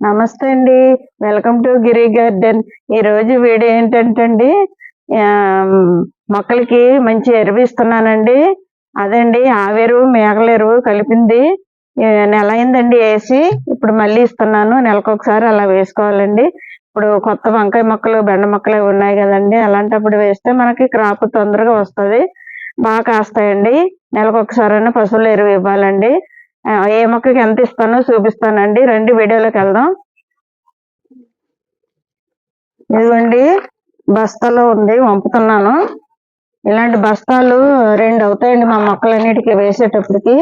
నమస్తే అండి. Welcome to Giri garden. ఈరోజు వీడియో ఏంటంటే అండి మొక్కలకి మంచి ఎరువు ఇస్తున్నానండి అదండి ఆవెరువు మేకల ఎరువు కలిపింది నెల అయిందండి వేసి ఇప్పుడు మళ్ళీ ఇస్తున్నాను. నెలకు ఒకసారి అలా వేసుకోవాలండి. ఇప్పుడు కొత్త వంకాయ మొక్కలు బెండ మొక్కలు అవి ఉన్నాయి కదండి. అలాంటప్పుడు వేస్తే మనకి క్రాప్ తొందరగా వస్తుంది. బాగా కాస్తాయండి. నెలకు ఒకసారైనా పశువుల ఎరువు ఇవ్వాలండి. ఏ మొక్కకి ఎంత ఇస్తానో చూపిస్తానండి. రెండు వీడియోలోకి వెళ్దాం. ఇదిగోండి బస్తాలో ఉంది వంపుతున్నాను. ఇలాంటి బస్తాలు రెండు అవుతాయండి మా మొక్కలన్నిటికీ వేసేటప్పటికి.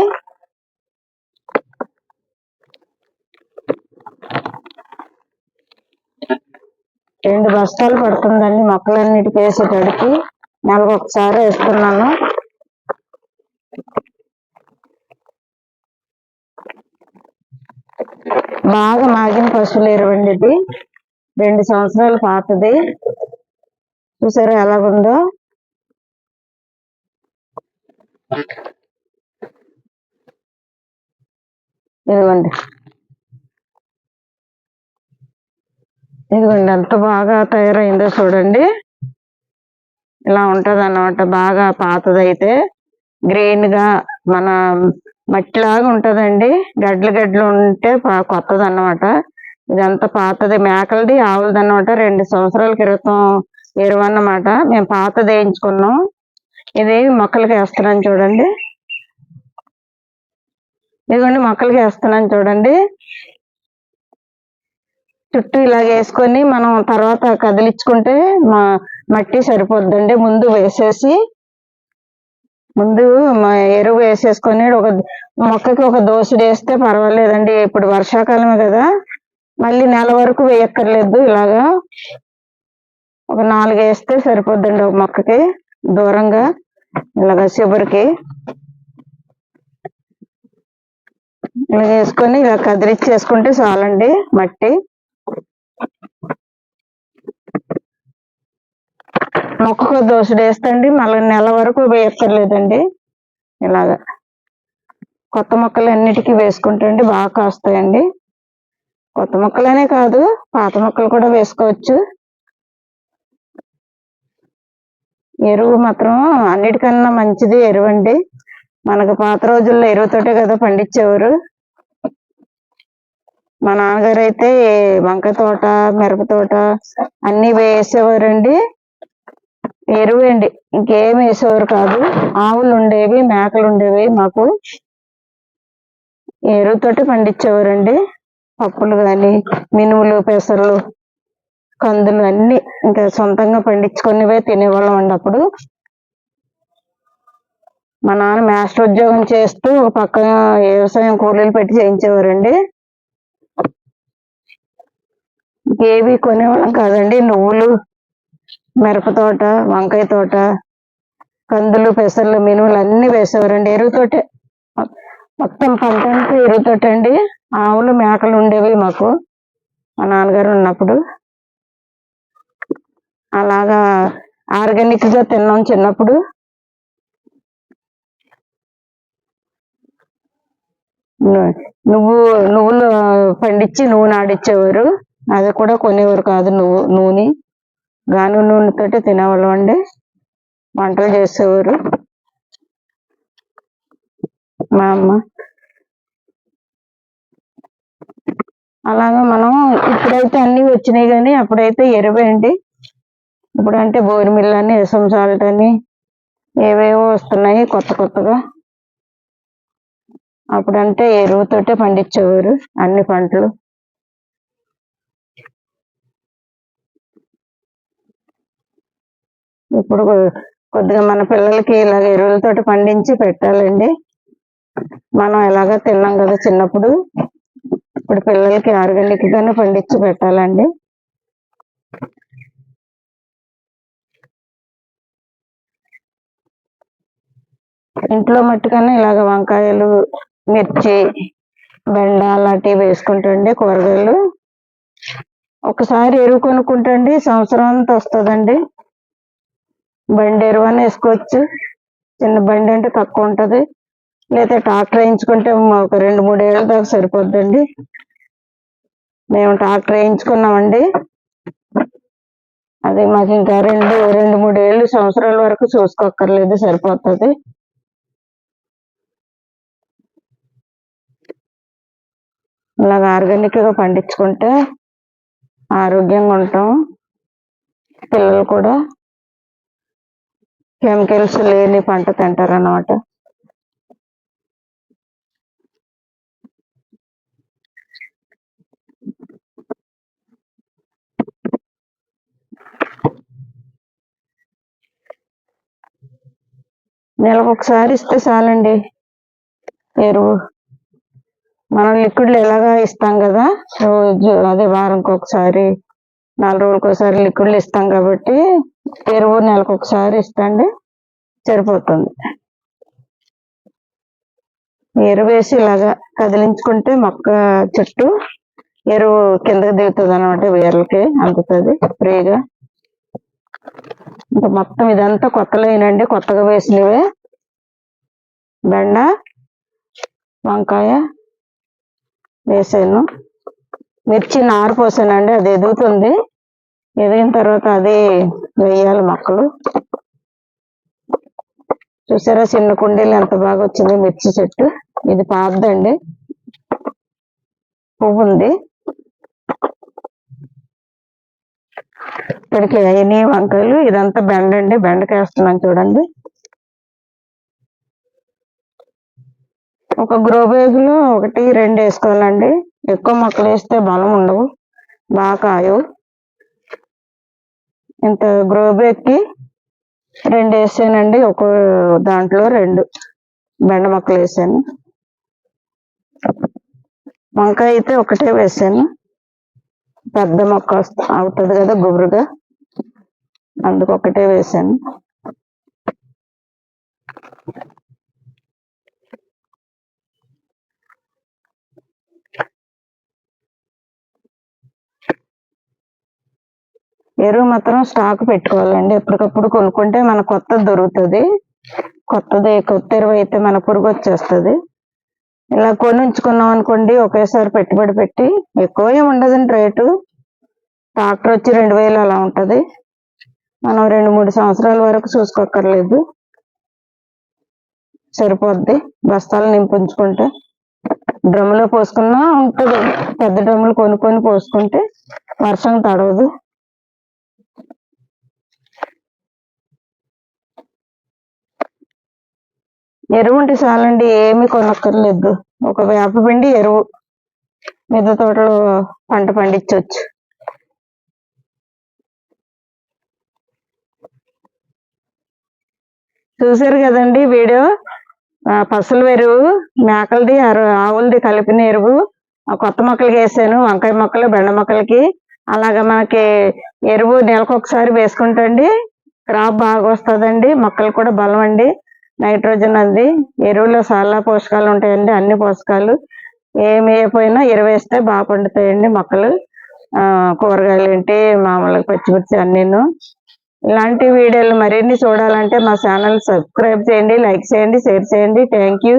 రెండు బస్తాలు పడుతుందండి మొక్కలన్నిటికీ వేసేటప్పటికి. నెలకు ఒకసారి వేస్తున్నాను. బాగా మాగిన పశువులు ఎరువండి ఇది రెండు సంవత్సరాలు పాతది. చూసారా ఎలాగుందో? ఇదిగోండి. ఇదిగోండి ఎంత బాగా తయారైందో చూడండి. ఇలా ఉంటుంది అన్నమాట బాగా పాతదైతే. గ్రెయిన్గా మన మట్టిలాగా ఉంటుందండి. గడ్డలు గడ్డలు ఉంటే పా- కొత్తది అన్నమాట ఇదంతా పాతది. మేకలది ఆవులది అన్నమాట రెండు సంవత్సరాల క్రితం ఎరువు అన్నమాట మేము పాతది వేయించుకున్నాం. ఇది మొక్కలకి వేస్తున్నాను చూడండి. ఇదిగోండి మొక్కలకి వేస్తున్నాను చూడండి. చుట్టూ ఇలాగ వేసుకొని మనం తర్వాత కదిలించుకుంటే మా మట్టి సరిపోద్దండి. ముందు వేసేసి ముందు ఎరువు వేసేసుకొని ఒక మొక్కకి ఒక దోసుడు వేస్తే పర్వాలేదండి ఇప్పుడు వర్షాకాలమే కదా. మళ్ళీ నెల వరకు వేయక్కర్లేదు ఇలాగా. ఒక నాలుగు వేస్తే సరిపోద్దండి ఒక మొక్కకి దూరంగా ఇలాగ చివరికి. ఇలా వేసుకొని ఇలా కదిలిచ్చేసుకుంటే చాలండి మట్టి. మొక్కకు దోసుడు వేస్తండి మళ్ళీ నెల వరకు వేయక్కర్లేదండి. ఇలాగా కొత్త మొక్కలు అన్నిటికీ వేసుకుంటండి బాగా కాస్తాయండి. కొత్త మొక్కలనే కాదు పాత మొక్కలు కూడా వేసుకోవచ్చు. ఎరువు మాత్రం అన్నిటికన్నా మంచిది ఎరువు అండి మనకు పాత రోజుల్లో ఎరువుతోటే కదా పండించేవారు. మా నాన్నగారు అయితే వంకాయ తోట మిరప తోట అన్ని వేసేవారండి. ఎరువు అండి ఇంకేం వేసేవారు కాదు. ఆవులు ఉండేవి మేకలు ఉండేవి మాకు. ఎరువుతోటి పండించేవారండి. పప్పులు కానీ మినుములు పెసరలు కందులు అన్ని ఇంకా సొంతంగా పండించుకునేవే తినేవాళ్ళం అండి అప్పుడు. మా నాన్న మాస్టర్ ఉద్యోగం చేస్తూ పక్కన వ్యవసాయం కూలీలు పెట్టి చేయించేవారండి. ఏవి కొనేవాళ్ళం కాదండి. నువ్వులు మిరప తోట వంకాయ తోట కందులు పెసర్లు మినుములు అన్ని వేసేవారండి. ఎరువుతోటే మొత్తం పంట అంతా ఎరువుతోటే అండి. ఆవులు మేకలు ఉండేవి మాకు. మా నాన్నగారు ఉన్నప్పుడు. అలాగా ఆర్గానిక్గా తిన్నాం చిన్నప్పుడు. నువ్వు నువ్వులు పండించి నూనె ఆడిచ్చేవారు. అది కూడా కొనేవారు కాదు నువ్వు నూనె. గాను నూనెతోటి తినేవాళ్ళం అండి. వంటలు చేసేవారు. మా అమ్మ. అలాగా మనం ఇప్పుడైతే అన్ని వచ్చినాయి కానీ అప్పుడైతే ఎరువే అండి. ఇప్పుడంటే బోరిమిల్ అని ఎసం సాల్ట్ అని ఏవేవో వస్తున్నాయి కొత్త కొత్తగా. అప్పుడంటే ఎరువుతోటే పండించేవారు అన్ని పంటలు. ఇప్పుడు కొద్దిగా మన పిల్లలకి ఇలాగ ఎరువులతోటి పండించి పెట్టాలండి. మనం ఎలాగో తిన్నాం కదా చిన్నప్పుడు. ఇప్పుడు పిల్లలకి ఆర్గానిక్ గానే పండించి పెట్టాలండి. ఇంట్లో మట్టుగానే ఇలాగ వంకాయలు మిర్చి బెండ అలాంటివి వేసుకుంటండి కూరగాయలు. ఒకసారి ఎరువు కొనుక్కుంటండి సంవత్సరం అంతా వస్తుందండి. బండి ఎరువు అని వేసుకోవచ్చు. చిన్న బండి అంటే తక్కువ ఉంటుంది. లేదా ట్రాక్టర్ వేయించుకుంటే ఒక రెండు మూడు ఏళ్ళ దాకా సరిపోద్దండి. మేము ట్రాక్టర్ వేయించుకున్నామండి. అది మాకు ఇంకా రెండు రెండు మూడు ఏళ్ళు సంవత్సరాల వరకు చూసుకోక్కర్లేదు సరిపోతుంది. ఇలాగ ఆర్గానిక్గా పండించుకుంటే ఆరోగ్యంగా ఉంటాం. పిల్లలు కూడా కెమికల్స్ లేని పంట తింటారన్నమాట. నెలకు ఒకసారి ఇస్తే చాలండి ఎరువు. మనం లిక్విడ్లు ఎలాగా ఇస్తాం కదా రోజు అదే వారంకి ఒకసారి నాలుగు రోజులకోసారి ఒకసారి లిక్విడ్లు ఇస్తాం కాబట్టి ఎరువు నెలకు ఒకసారి ఇస్తండి సరిపోతుంది. ఎరువు వేసి ఇలాగా కదిలించుకుంటే మొక్క చెట్టు ఎరువు కిందకి దిగుతుంది అనమాట వేర్లకి అందుతుంది ఫ్రీగా. ఇంకా మొత్తం ఇదంతా కొత్త కొత్తగా వేసినవే. బెండ వంకాయ వేసాను. మిర్చి నారు పోసానండి అది ఎదుగుతుంది. ఎదిగిన తర్వాత అది వేయాలి మొక్కలు. చూసారా చిన్న కుండీలు ఎంత బాగా వచ్చింది మిర్చి చెట్టు. ఇది పాతదండి. పువ్వు ఉంది. ఇక్కడికి అయినాయి వంకాయలు ఇదంతా బెండ అండి. బెండకాయ వేస్తున్నాను చూడండి. ఒక గ్రో బ్యాగ్లో ఒకటి రెండు వేసుకోవాలండి. ఎక్కువ మొక్కలు వేస్తే బలం ఉండవు. బాగా కాయవు. ఇంత గ్రో బ్యాగ్ రెండు వేసానండి ఒక దాంట్లో రెండు బెండ మొక్కలు వేసాను. వంకాయ అయితే ఒకటే వేసాను. పెద్ద మొక్క అవుతుంది కదా గుబురుగా అందుకు ఒకటే వేసాను. ఎరువు మాత్రం స్టాక్ పెట్టుకోవాలండి. ఎప్పటికప్పుడు కొనుక్కుంటే మన కొత్తది దొరుకుతుంది. కొత్తది కొత్త ఎరువు అయితే మన పురుగు వచ్చేస్తుంది. ఇలా కొని ఉంచుకున్నాం అనుకోండి ఒకేసారి పెట్టుబడి పెట్టి ఎక్కువ ఏమి ఉండదండి రేటు. ట్రాక్టర్ వచ్చి రెండు వేలు అలా ఉంటుంది. మనం రెండు మూడు సంవత్సరాల వరకు చూసుకోక్కర్లేదు. సరిపోద్ది. బస్తాలు నింపుంచుకుంటే. డ్రమ్ములో పోసుకున్నా ఉంటుంది. పెద్ద డ్రమ్ములు కొనుక్కొని పోసుకుంటే వర్షం తడవదు. ఎరువు ఉంటే చాలండి ఏమి కొనక్కర్లేదు. ఒక వేప పిండి ఎరువు. మిద్దె తోటలో పంట పండించవచ్చు చూసారు కదండి వీడియో? పసలు ఎరువు మేకలది అరు- ఆవులది కలిపిన ఎరువు. ఆ కొత్త మొక్కలకి వేసాను వంకాయ మొక్కలు బెండ మొక్కలకి. అలాగా మనకి ఎరువు నెలకు ఒకసారి వేసుకుంటండి. క్రాప్ బాగా వస్తుందండి మొక్కలు కూడా బలం అండి. నైట్రోజన్ అది. ఎరువులో చాలా పోషకాలు ఉంటాయండి అన్ని పోషకాలు. ఏమి వేయకపోయినా ఎరువు వేస్తే బాగా పండుతాయండి మొక్కలు. కూరగాయలు ఏంటి మామూలుగా పచ్చిమిర్చి అన్నీను. ఇలాంటి వీడియోలు మరిన్ని చూడాలంటే మా ఛానల్ సబ్స్క్రైబ్ చేయండి లైక్ చేయండి షేర్ చేయండి. Thank you.